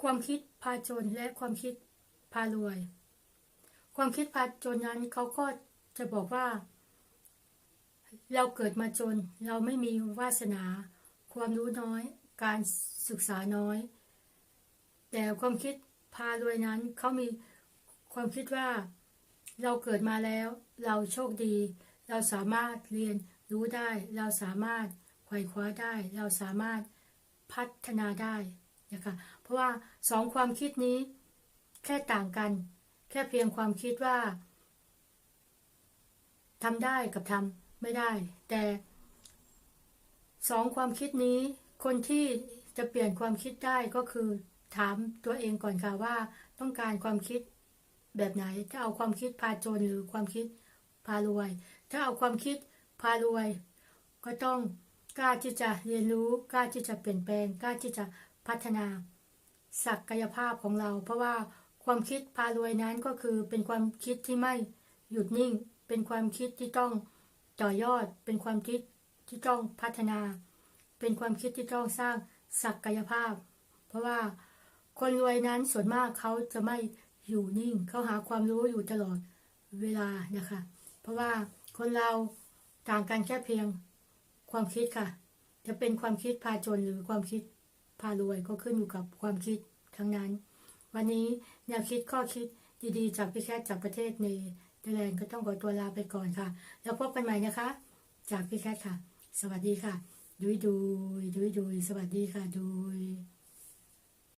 ความคิดพาจนและความคิดพารวย ความคิดพาจนนั้นเขาก็จะบอกว่า เราเกิดมาจน เราไม่มีวาสนา ความรู้น้อย การศึกษาน้อย แต่ความคิดพารวยนั้นเขามีความคิดว่า เราเกิดมาแล้ว เราโชคดี เราสามารถเรียนรู้ได้ เราสามารถไขว่คว้าได้ เราสามารถพัฒนาได้ นะคะ เพราะว่าสองความคิดนี้แค่ต่างกัน แค่เพียงความคิดว่าทำได้กับทำไม่ได้ แต่สองความคิดนี้ คนที่จะเปลี่ยนความคิดได้ก็คือ ถามตัวเองก่อนค่ะว่า ต้องการความคิดแบบไหนถ้าเอาความคิดพาจนหรือความคิดพารวย ถ้าเอาความคิดพารวย ก็ต้องกล้าที่จะเรียนรู้กล้าที่จะเปลี่ยนแปลงกล้าที่จะ พัฒนาศักยภาพของเรา เพราะว่าความคิดพารวยนั้นก็คือเป็นความคิดที่ไม่หยุดนิ่ง เป็นความคิดที่ต้องต่อยอด เป็นความคิดที่ต้องพัฒนา เป็นความคิดที่ต้องสร้างศักยภาพ เพราะว่าคนรวยนั้นส่วนมากเขาจะไม่อยู่นิ่ง เขาหาความรู้อยู่ตลอดเวลานะคะ เพราะว่าคนเราต่างกันแค่เพียงความคิดค่ะ จะเป็นความคิดพาจนหรือความคิด พารวยก็ขึ้นอยู่กับความคิดทั้งนั้น วันนี้แนวคิดข้อคิดดีๆ จากพี่แคทจากประเทศเนเธอร์แลนด์ก็ต้องขอตัวลาไปก่อนค่ะ แล้วพบกันใหม่นะคะ จากพี่แคทค่ะ สวัสดีค่ะดุยดุยดุยดุยสวัสดีค่ะดุย